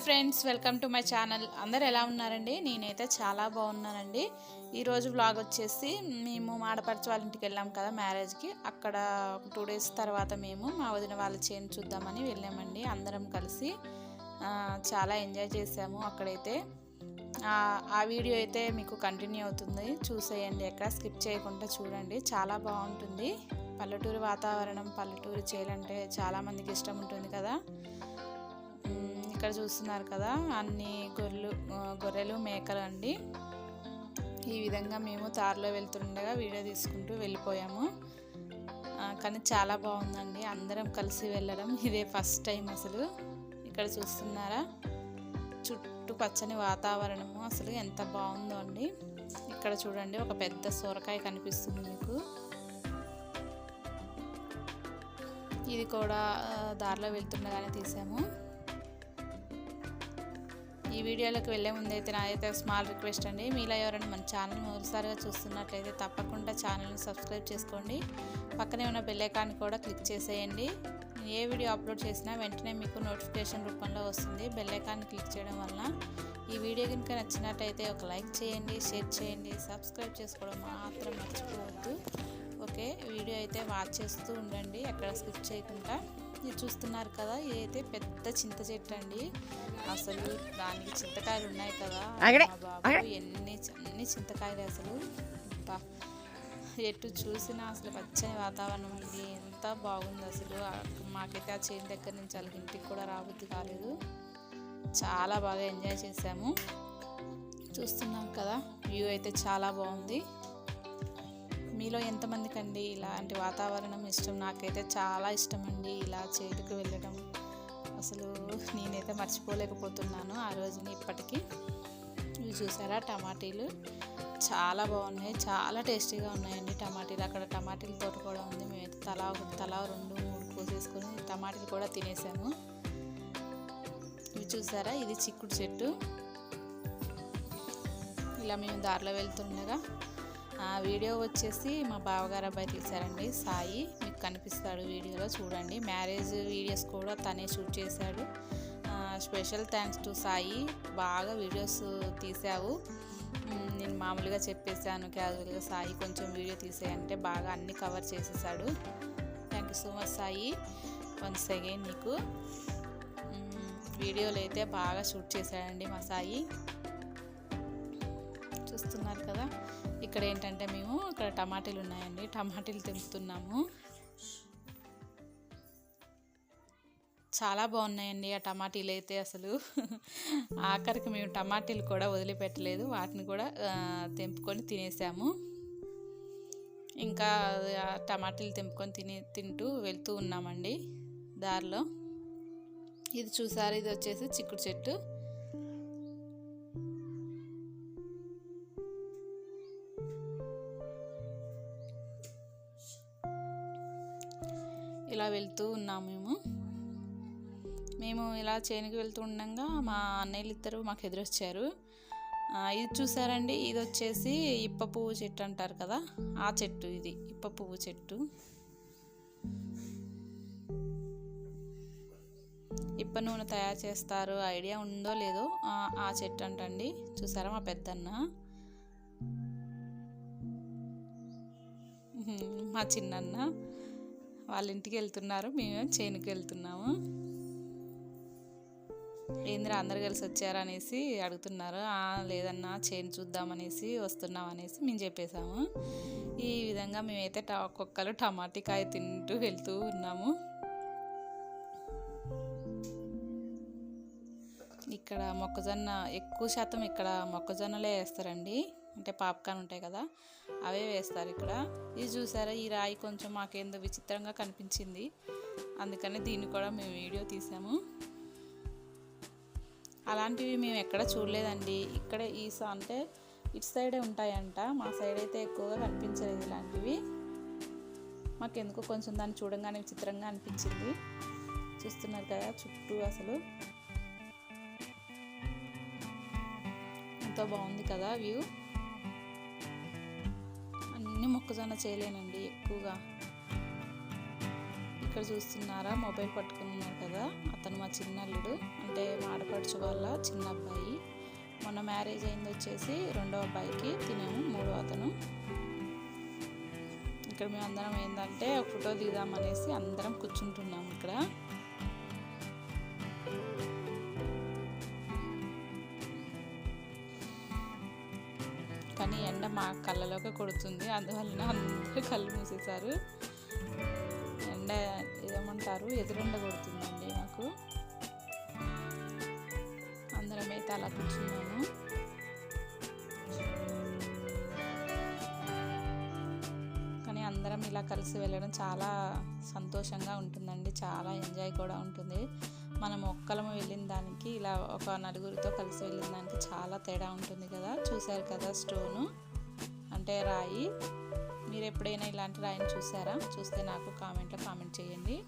Hi friends welcome to my channel అందరు ఎలా ఉన్నారండి? నేనైతే చాలా బాగున్నానండి. ఈరోజు వ్లాగ్ వచ్చేసి మేము మాడపరిచి వాళ్ళ ఇంటికి వెళ్ళాం కదా మ్యారేజ్కి అక్కడ టూ డేస్ తర్వాత మేము మా వదిన వాళ్ళ చేను చూద్దామని వెళ్ళామండి. అందరం కలిసి చాలా ఎంజాయ్ చేసాము అక్కడైతే. ఆ, వీడియో అయితే మీకు కంటిన్యూ అవుతుంది. చూసేయండి ఎక్కడ స్కిప్ చేయకుండా చూడండి. చాలా బాగుంటుంది. పల్లెటూరు వాతావరణం పల్లెటూరు చేయాలంటే చాలామందికి ఇష్టం ఉంటుంది కదా. ఇక్కడ చూస్తున్నారు కదా అన్ని గొర్రెలు గొర్రెలు మేకలు అండి ఈ విధంగా మేము తారులో వెళ్తుండగా వీడియో తీసుకుంటూ వెళ్ళిపోయాము. కానీ చాలా బాగుందండి. అందరం కలిసి వెళ్ళడం ఇదే ఫస్ట్ టైం అసలు. ఇక్కడ చూస్తున్నారా? చుట్టూ పచ్చని వాతావరణము అసలు ఎంత బాగుందో అండి. ఇక్కడ చూడండి ఒక పెద్ద సొరకాయ కనిపిస్తుంది మీకు. ఇది కూడా దారిలో వెళ్తుండగానే తీసాము. వీడియోలోకి వెళ్ళే ముందు అయితే నాదైతే స్మాల్ రిక్వెస్ట్ అండి. మీలో ఎవరైనా మన ఛానల్ మొదటిసారిగా చూస్తున్నట్లయితే తప్పకుండా ఛానల్ని సబ్స్క్రైబ్ చేసుకోండి. పక్కనే ఉన్న బెల్లైకాన్ని కూడా క్లిక్ చేసేయండి. ఏ వీడియో అప్లోడ్ చేసినా వెంటనే మీకు నోటిఫికేషన్ రూపంలో వస్తుంది. బెల్లైకాన్ని క్లిక్ చేయడం వలన ఈ వీడియో కనుక నచ్చినట్టయితే ఒక లైక్ చేయండి షేర్ చేయండి సబ్స్క్రైబ్ చేసుకోవడం మాత్రం మర్చిపోవద్దు. ఓకే వీడియో అయితే వాచ్ చేస్తూ ఉండండి. ఎక్కడ స్కిప్ చేయకుండా. ఇది చూస్తున్నారు కదా ఇదైతే పెద్ద చింత చెట్టు అండి. అసలు దానికి చింతకాయలు ఉన్నాయి కదా బాబు ఎన్ని అన్ని చింతకాయలు అసలు. ఎటు చూసినా అసలు పచ్చని వాతావరణం అండి. ఎంత బాగుంది అసలు. మాకైతే ఆ చేను దగ్గర నుంచి వాళ్ళకి ఇంటికి కూడా రాబుద్ది కాలేదు. చాలా బాగా ఎంజాయ్ చేసాము చూస్తున్నాం కదా వ్యూ అయితే చాలా బాగుంది. మీలో ఎంతమందికి అండి ఇలాంటి వాతావరణం ఇష్టం? నాకైతే చాలా ఇష్టం అండి ఇలా చేటుకు వెళ్ళడం. అసలు నేనైతే మర్చిపోలేకపోతున్నాను ఆ రోజుని ఇప్పటికీ. ఇవి చూసారా టమాటీలు? చాలా బాగున్నాయి. చాలా టేస్టీగా ఉన్నాయండి టమాటీలు. అక్కడ టమాటీల తోట కూడా ఉంది. మేమైతే తలా తలా రెండు మూడు కోసేసుకొని టమాటీలు కూడా తినేసాము. ఇవి చూసారా? ఇది చిక్కుడు చెట్టు. ఇలా మేము దారిలో వెళ్తుండగా ఆ వీడియో వచ్చేసి మా బావగారు అబ్బాయి తీశారండి సాయి. మీకు కనిపిస్తాడు వీడియోలో చూడండి. మ్యారేజ్ వీడియోస్ కూడా తనే షూట్ చేశాడు. Special thanks to Sai. బాగా వీడియోస్ తీసావు నేను మామూలుగా చెప్పేశాను క్యాజువల్గా సాయి కొంచెం వీడియో తీసేయంటే బాగా అన్ని కవర్ చేసేసాడు thank you so much Sai. Once again నీకు వీడియోలు అయితే బాగా షూట్ చేశాడండి మా సాయి. చూస్తున్నారు కదా? ఇక్కడ ఏంటంటే మేము ఇక్కడ టమాటీలు ఉన్నాయండి. టమాటీలు తెంపుతున్నాము. చాలా బాగున్నాయండి ఆ టమాటీలు అయితే అసలు. ఆఖరికి మేము టమాటీలు కూడా వదిలిపెట్టలేదు. వాటిని కూడా తెంపుకొని తినేసాము. ఇంకా టమాటీలు తెంపుకొని తిని తింటూ వెళ్తూ ఉన్నామండి దారిలో. ఇది చూసారు? ఇది వచ్చేసి చిక్కుడు చెట్టు. వెళ్తూ ఉన్నాము మేము. మేము ఇలా చేనుకి వెళ్తూ ఉండగా మా అన్నయ్యలు ఇద్దరు మాకు ఎదురొచ్చారు. ఇది చూసారండి ఇది వచ్చేసి ఇప్ప పువ్వు చెట్టు అంటారు కదా ఆ చెట్టు ఇది ఇప్ప పువ్వు చెట్టు. ఇప్ప నూనె తయారు చేస్తారు ఐడియా ఉందో లేదో ఆ, చెట్టు అంటండి. చూసారా మా పెద్దన్న? మా చిన్నన్న. వాళ్ళ ఇంటికి వెళ్తున్నారు. మేము చేనుకి వెళ్తున్నాము. ఏందిరా అందరు కలిసి వచ్చారు అనేసి అడుగుతున్నారు. లేదన్నా చేను చూద్దామనేసి వస్తున్నాం అనేసి మేము చెప్పేశాము. ఈ విధంగా మేమైతే ట ఒక్కొక్కరు టమాటికాయ తింటూ వెళ్తూ ఉన్నాము. ఇక్కడ మొక్కజొన్న ఎక్కువ శాతం ఇక్కడ మొక్కజొన్నలే వేస్తారండి. అంటే పాప్కార్న్ ఉంటాయి కదా అవే వేస్తారు ఇక్కడ. ఇది చూసారా? ఈ రాయి కొంచెం మాకేందో విచిత్రంగా కనిపించింది. అందుకని దీన్ని కూడా మేము వీడియో తీసాము. అలాంటివి మేము ఎక్కడ చూడలేదండి. ఇక్కడే ఈ అంటే ఇటు సైడే ఉంటాయంట. మా సైడ్ అయితే ఎక్కువగా కనిపించలేదు ఇలాంటివి. మాకెందుకో కొంచెం దాన్ని చూడంగానే విచిత్రంగా అనిపించింది. చూస్తున్నారు కదా చుట్టూ అసలు. ఎంతో బాగుంది కదా వ్యూ. అన్ని మొక్కజొన్న చేయలేనండి ఎక్కువగా. ఇక్కడ చూస్తున్నారా మొబైల్ పట్టుకుని ఉన్నారు కదా. అతను మా చిన్నల్లుడు. అంటే మా ఆడపడుచు వాళ్ళ చిన్న అబ్బాయి. మొన్న మ్యారేజ్ అయింది వచ్చేసి రెండో అబ్బాయికి తినేము మూడో అతను. ఇక్కడ మేము అందరం ఏంటంటే ఫోటో దిగుదామనేసి అందరం కూర్చుంటున్నాం ఇక్కడ. మా కళ్ళలోకి కొడుతుంది. అందువలన అందరూ కళ్ళు మూసేశారు. ఎండ ఏమంటారు? ఎదురెండ కొడుతుందండి మాకు. అందరం అయితే అలా కూర్చున్నాము. కానీ అందరం ఇలా కలిసి వెళ్ళడం చాలా సంతోషంగా ఉంటుందండి. చాలా ఎంజాయ్ కూడా ఉంటుంది. మనం ఒక్కలము వెళ్ళిన దానికి ఇలా ఒక నలుగురితో కలిసి వెళ్ళిన దానికి చాలా తేడా ఉంటుంది కదా. చూశారు కదా స్టోను. అంటే రాయి. మీరు ఎప్పుడైనా ఇలాంటి రాయిని చూసారా? చూస్తే నాకు కామెంట్లో కామెంట్ చేయండి.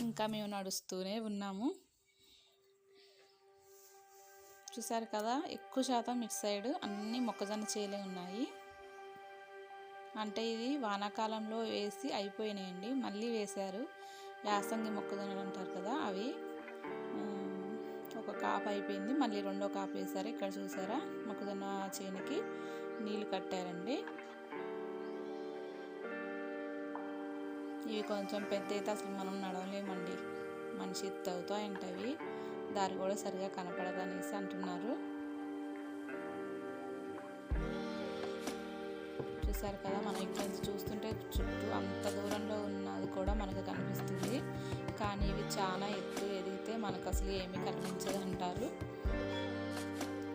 ఇంకా మేము నడుస్తూనే ఉన్నాము. చూసారు కదా ఎక్కువ శాతం ఇటు సైడ్ అన్ని మొక్కజొన్న చేలే ఉన్నాయి. అంటే ఇది వానాకాలంలో వేసి అయిపోయినాయండి. మళ్ళీ వేశారు. యాసంగి మొక్కజొన్నలు అంటారు కదా అవి. ఒక కాపు అయిపోయింది. మళ్ళీ రెండో కాపు వేశారు. ఇక్కడ చూసారా? మొక్కజొన్న చేనుకి. నీళ్ళు కట్టారండి. ఇవి కొంచెం పెద్ద అయితే అసలు మనం నడవలేమండి. మనిషి తవ్వుతా ఏంటవి దారి కూడా సరిగా కనపడదనేసి అంటున్నారు. చూసారు కదా మనం ఇక్కడ చూస్తుంటే చుట్టూ అంత దూరంలో ఉన్నది కూడా మనకు కనిపిస్తుంది. కానీ ఇవి చాలా ఎత్తు ఎదిగితే మనకు అసలు ఏమీ కనిపించదు అంటారు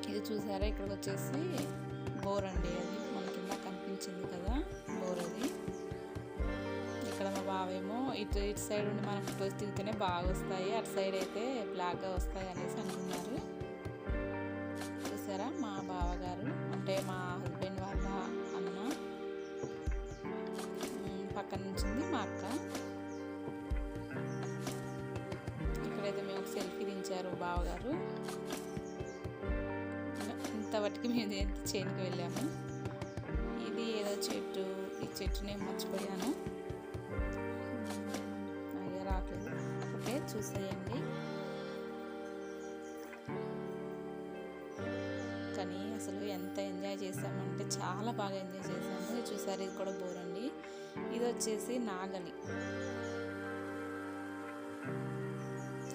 ఇది చూసారా? ఇక్కడికి వచ్చేసి బోర్ అండి అది. మన కింద కనిపించింది కదా బోర్ అది. ఇక్కడ మా బావేమో ఇటు ఇటు సైడ్ ఉండి మన ఫొటోస్ దిగితేనే బాగా వస్తాయి అటు సైడ్ అయితే బ్లాక్గా వస్తాయి అనేసి అంటున్నారు. చూసారా మా బావగారు? అంటే మా హస్బెండ్ వాళ్ళ అన్న. పక్కన నుంచింది మా అక్క. ఇక్కడైతే మేము ఒక సెల్ఫీ దించారు బావగారు. ఇంతవరకు మేము చేనుకి వెళ్ళాము. ఇది ఏదో చెట్టు ఈ చెట్టు నేను మర్చిపోయాను. అయ్యా రావట్లేదు. ఓకే చూసేయండి. కానీ అసలు ఎంత ఎంజాయ్ చేసామంటే చాలా బాగా ఎంజాయ్ చేసాము చూసారు ఇది కూడా బోర్ అండి. ఇది వచ్చేసి నాగలి.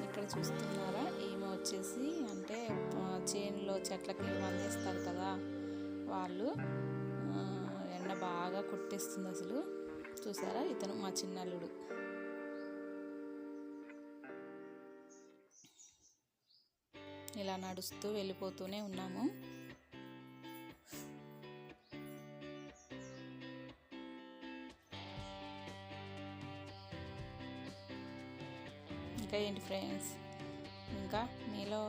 ఇక్కడ చూస్తున్నారా? ఈమె వచ్చేసి చేనులో చెట్లకి మందేస్తారు కదా వాళ్ళు. ఎండ బాగా కొట్టేస్తుంది అసలు. చూసారా? ఇతను మా చిన్నల్లుడు. ఇలా నడుస్తూ వెళ్ళిపోతూనే ఉన్నాము. ఇంకా ఏంటి ఫ్రెండ్స్? ఇంకా మీలో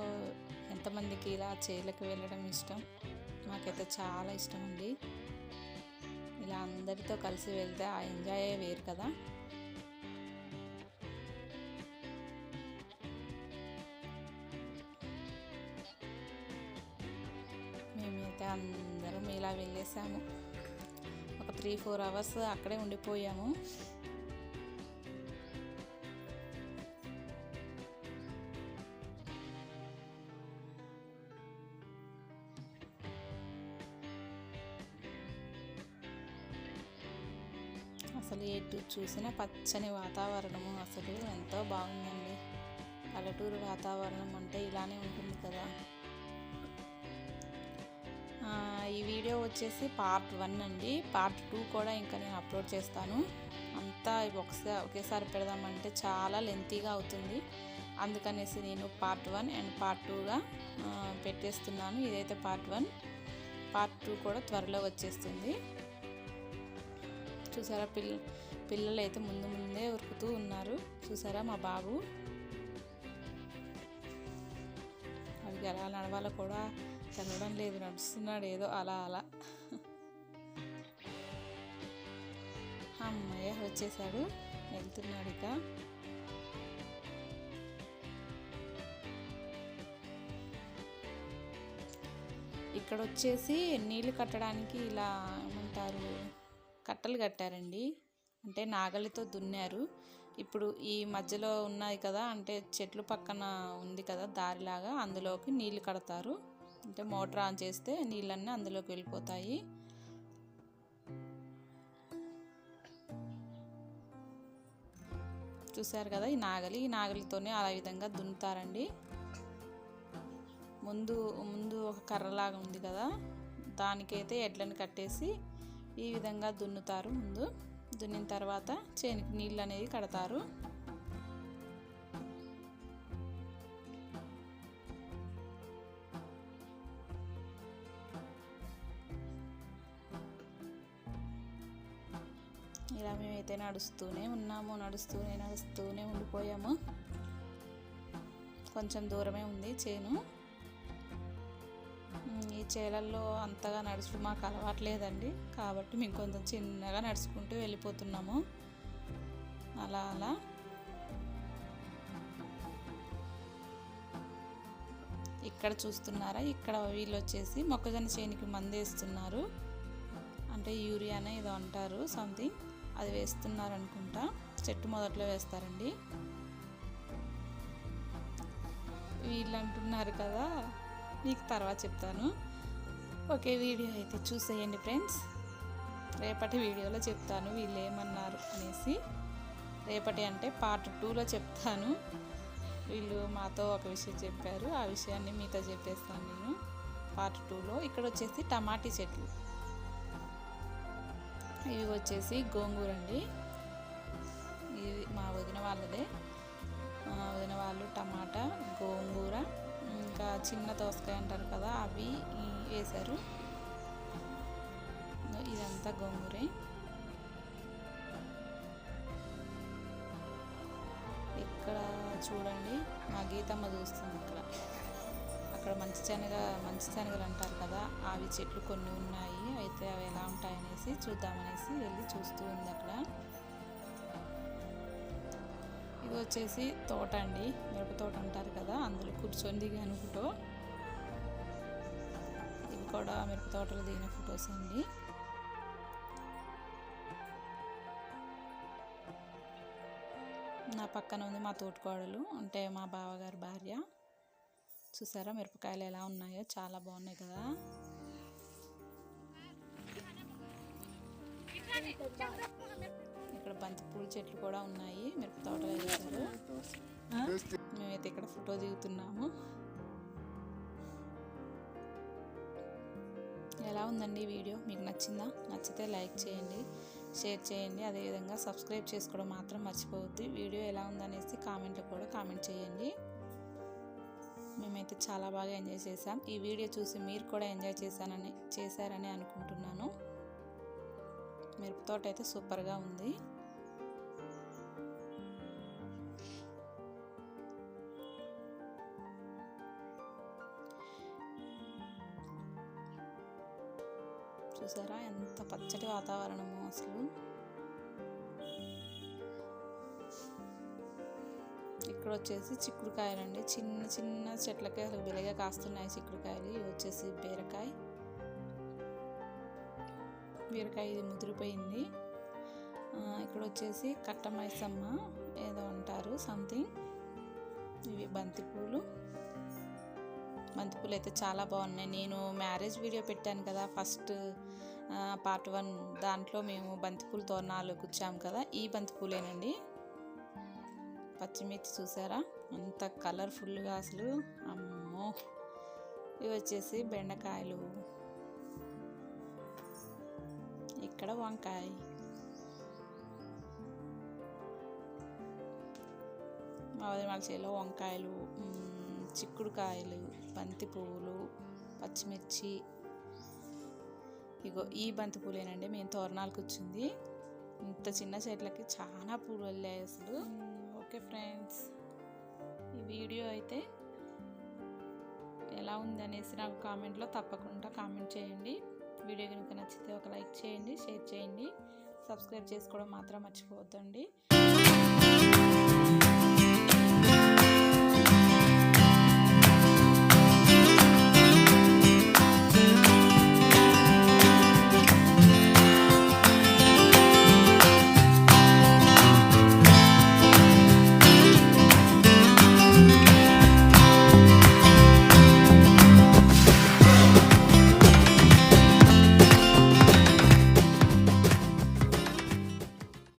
ఎంతమందికి ఇలా చేలకు వెళ్ళడం ఇష్టం. నాకైతే చాలా ఇష్టం అండి ఇలా అందరితో కలిసి వెళ్తే ఆ ఎంజాయ్ వేరు కదా. మేమైతే అందరం ఇలా వెళ్ళేసాము. ఒక త్రీ ఫోర్ అవర్స్ అక్కడే ఉండిపోయాము. అసలు ఎటు చూసిన పచ్చని వాతావరణము. అసలు ఎంతో బాగుందండి. పల్లెటూరు వాతావరణం అంటే ఇలానే ఉంటుంది కదా. ఈ వీడియో వచ్చేసి పార్ట్ వన్ అండి. పార్ట్ టూ కూడా ఇంకా నేను అప్లోడ్ చేస్తాను. అంతా ఒకసారి ఒకేసారి పెడదామంటే చాలా లెంతీగా అవుతుంది. అందుకనేసి నేను పార్ట్ వన్ అండ్ పార్ట్ టూగా పెట్టేస్తున్నాను. ఇదైతే పార్ట్ వన్. పార్ట్ టూ కూడా త్వరలో వచ్చేస్తుంది. చూసారా? పిల్ల పిల్లలు అయితే ముందు ముందే ఉరుకుతూ ఉన్నారు. చూసారా మా బాబు? వాడికి ఎలా నడవాలో కూడా చదవడం లేదు. నడుస్తున్నాడు ఏదో అలా అలా. అమ్మయ్య వచ్చేసాడు. వెళ్తున్నాడు ఇక. ఇక్కడ వచ్చేసి నీళ్ళు కట్టడానికి ఇలా ఏమంటారు? కట్టలు కట్టారండి. అంటే నాగలితో దున్నారు ఇప్పుడు ఈ మధ్యలో ఉన్నాయి కదా అంటే చెట్లు పక్కన ఉంది కదా దారిలాగా అందులోకి నీళ్ళు కడతారు. అంటే మోటార్ ఆన్ చేస్తే నీళ్ళన్నీ అందులోకి వెళ్ళిపోతాయి. చూసారు కదా ఈ నాగలి? ఈ నాగలితోనే ఆ విధంగా దున్నుతారండి. ముందు ముందు ఒక కర్రలాగా ఉంది కదా దానికైతే ఎడ్లను కట్టేసి ఈ విధంగా దున్నుతారు ముందు. దున్నిన తర్వాత చేనికి నీళ్ళు అనేది కడతారు. ఇలా మేమైతే నడుస్తూనే ఉన్నాము నడుస్తూనే నడుస్తూనే ఉండిపోయాము. కొంచెం దూరమే ఉంది చేను. చేలల్లో అంతగా నడుచు మాకు అలవాట్లేదండి. కాబట్టి మేము కొంచెం చిన్నగా నడుచుకుంటూ వెళ్ళిపోతున్నాము. అలా అలా. ఇక్కడ చూస్తున్నారా? ఇక్కడ వీళ్ళు వచ్చేసి మొక్కజొన్న చేనికి మంది వేస్తున్నారు అంటే యూరియానే ఏదో అంటారు సంథింగ్ అది వేస్తున్నారు అనుకుంటా చెట్టు మొదట్లో వేస్తారండి. వీళ్ళు అంటున్నారు కదా మీకు తర్వాత చెప్తాను. ఓకే వీడియో అయితే చూసేయండి ఫ్రెండ్స్. రేపటి వీడియోలో చెప్తాను వీళ్ళు ఏమన్నారు అనేసి. రేపటి అంటే పార్ట్ టూలో చెప్తాను. వీళ్ళు మాతో ఒక విషయం చెప్పారు. ఆ విషయాన్ని మీతో చెప్పేస్తాను నేను. పార్ట్ టూలో ఇక్కడ వచ్చేసి టమాటీ చెట్లు. ఇవి వచ్చేసి గోంగూర అండి ఇది మా వదిన వాళ్ళదే. మా వదిన వాళ్ళు టమాటా గోంగూర ఇంకా చిన్న దోసకాయ అంటారు కదా అవి వేశారు. ఇదంతా గోంగూరే. ఇక్కడ చూడండి మా గీతమ్మ చూస్తుంది ఇక్కడ. అక్కడ మంచి శనగ మంచి శనగలు అంటారు కదా అవి చెట్లు కొన్ని ఉన్నాయి అయితే అవి ఎలా ఉంటాయనేసి చూద్దామనేసి వెళ్ళి చూస్తూ ఉంది అక్కడ. వచ్చేసి తోట అండి. మిరప తోట అంటారు కదా అందులో కూర్చొని దిగాను ఫోటో. ఇవి కూడా మిరప తోటలో దిగిన ఫొటోస్ అండి. నా పక్కన ఉంది మా తోటికోడలు అంటే మా బావగారి భార్య. చూసారా మిరపకాయలు ఎలా ఉన్నాయో? చాలా బాగున్నాయి కదా. ఇక్కడ బంతి పూల చెట్లు కూడా ఉన్నాయి. మిరప తోటలు వేశారు మేమైతే ఇక్కడ ఫోటో దిగుతున్నాము. ఎలా ఉందండి వీడియో? మీకు నచ్చిందా? నచ్చితే లైక్ చేయండి షేర్ చేయండి. అదేవిధంగా సబ్స్క్రైబ్ చేసుకోవడం మాత్రం మర్చిపోవద్దు. వీడియో ఎలా ఉందనేసి కామెంట్లో కూడా కామెంట్ చేయండి. మేమైతే చాలా బాగా ఎంజాయ్ చేసాం ఈ వీడియో చూసి మీరు కూడా ఎంజాయ్ చేశానని చేశారని అనుకుంటున్నాను. మిరపతోట అయితే సూపర్గా ఉంది. చూసారా? ఎంత పచ్చటి వాతావరణము అసలు. ఇక్కడ వచ్చేసి చిక్కుడుకాయలండి. చిన్న చిన్న చెట్లకి అసలు విలగా కాస్తున్నాయి చిక్కుడుకాయలు. ఇవి వచ్చేసి బీరకాయ. బీరకాయ ఇది ముదిరిపోయింది. ఇక్కడ వచ్చేసి కట్ట మైసమ్మ ఏదో అంటారు సంథింగ్. ఇవి బంతిపూలు. బంతిపూలు అయితే చాలా బాగున్నాయి. నేను మ్యారేజ్ వీడియో పెట్టాను కదా ఫస్ట్ పార్ట్ వన్ దాంట్లో మేము బంతిపూల తోరణాలు కూర్చాము కదా ఈ బంతిపూలేనండి పచ్చిమిర్చి చూసారా? అంత కలర్ఫుల్గా అసలు. అమ్మో! ఇవి వచ్చేసి బెండకాయలు. ఇక్కడ వంకాయ. మా వదిన వాళ్ళ చేలో వంకాయలు. చిక్కుడుకాయలు బంతి పువ్వులు పచ్చిమిర్చి. ఇగో ఈ బంతి పూలేనండి మేము తోరణాలకు వచ్చింది ఇంత చిన్న చెట్లకి చాలా పూలు వెళ్ళాయి అసలు ఓకే ఫ్రెండ్స్. ఈ వీడియో అయితే ఎలా ఉంది అనేసి నాకు కామెంట్లో తప్పకుండా కామెంట్ చేయండి. వీడియో కనుక నచ్చితే ఒక లైక్ చేయండి షేర్ చేయండి. సబ్స్క్రైబ్ చేసుకోవడం మాత్రం మర్చిపోవద్దండి.